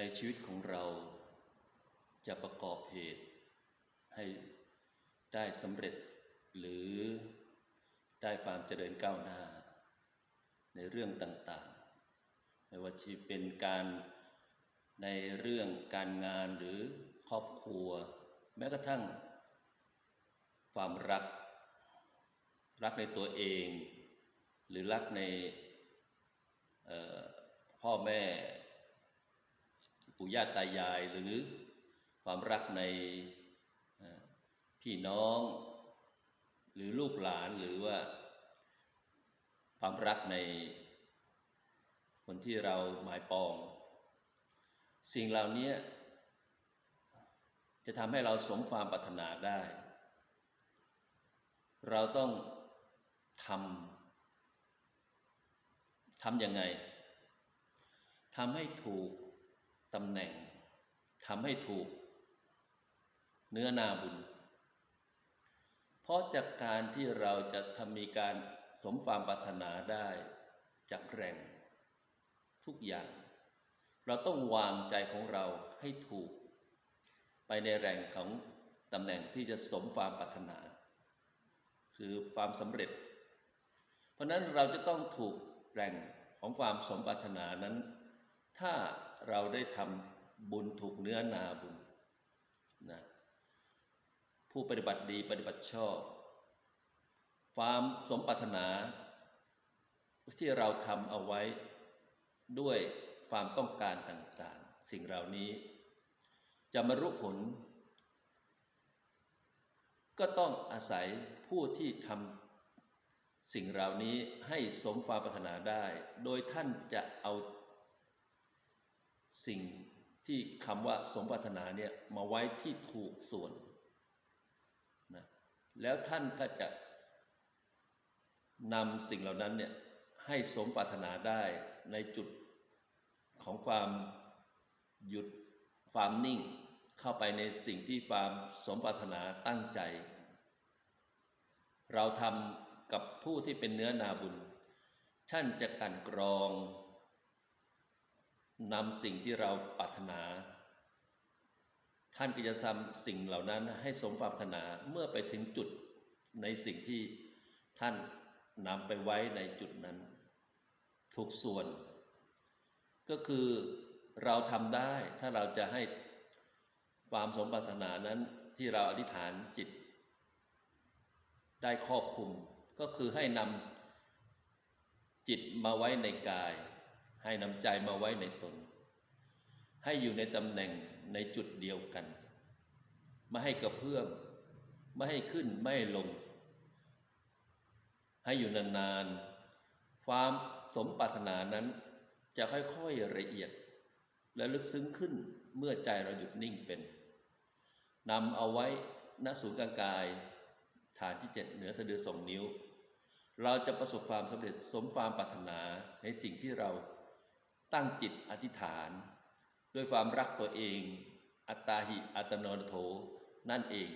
ในชีวิตของเราจะประกอบเหตุให้ได้สำเร็จหรือได้ความเจริญก้าวหน้า ในเรื่องต่างๆ ไม่ว่าจะเป็นการในเรื่องการงานหรือครอบครัว แม้กระทั่ง ความรัก รักในตัวเอง หรือรักในพ่อแม่ ปู่ย่าตายายหรือความรักในพี่น้อง หรือลูกหลานหรือว่า ความรักในคนที่เราหมายปอง สิ่งเหล่านี้จะทำให้เราสมความปรารถนาได้ เราต้องทำทำยังไงทำให้ถูก ตำแหน่งทำให้ถูก เนื้อนาบุญ เพราะจากการที่เราจะทำมีการสมความปรารถนาได้จากแรงทุกอย่าง เราต้องวางใจของเราให้ถูก ไปในแรงของตำแหน่งที่จะสมความปรารถนา คือความสำเร็จ เพราะนั้นเราจะต้องถูกแรงของความสมปรารถนานั้น ถ้าเราได้ทำบุญถูกเนื้อนาบุญนะผู้ปฏิบัติดีปฏิบัติชอบ ความสมปรารถนา ที่เราทำเอาไว้ด้วยความต้องการต่างๆ สิ่งเหล่านี้ จะมารู้ผล ก็ต้องอาศัยผู้ที่ทำสิ่งเหล่านี้ให้สมความปรารถนาได้ โดยท่านจะเอา สิ่งที่คำว่าสมปรารถนาเนี่ยมาไว้ที่ถูกส่วนนะแล้วท่านก็จะนำสิ่งเหล่านั้นเนี่ยให้สมปรารถนาได้ในจุดของความหยุดความนิ่งเข้าไปในสิ่งที่ความสมปรารถนาตั้งใจ เราทำกับผู้ที่เป็นเนื้อนาบุญ ท่านจะกันกรอง นำสิ่งที่เราปรารถนา ท่านก็จะทำสิ่งเหล่านั้นให้สมปรารถนาเมื่อไปถึงจุดในสิ่งที่ท่านนำไปไว้ในจุดนั้น ทุกส่วน ก็คือเราทำได้ถ้าเราจะให้ความสมปรารถนานั้นที่เราอธิษฐานจิต ได้ครอบคุม ก็คือให้นำจิตมาไว้ในกาย ให้นำใจมาไว้ในตน ให้อยู่ในตำแหน่งในจุดเดียวกัน ไม่ให้กระเพื่อมไม่ให้ขึ้นไม่ให้ลง ให้อยู่นานๆ ความสมปรารถนานั้นจะค่อยๆละเอียด และลึกซึ้งขึ้นเมื่อใจเราหยุดนิ่งเป็นนำเอาไว้ณศูนย์กลางกาย ฐานที่เจ็ดเหนือสะดือสองนิ้ว เราจะประสบความสำเร็จสมความปรารถนาในสิ่งที่เรา ตั้งจิตอธิษฐาน ด้วยความรักตัวเอง อัตตาหิอัตโนโถนั่นเอง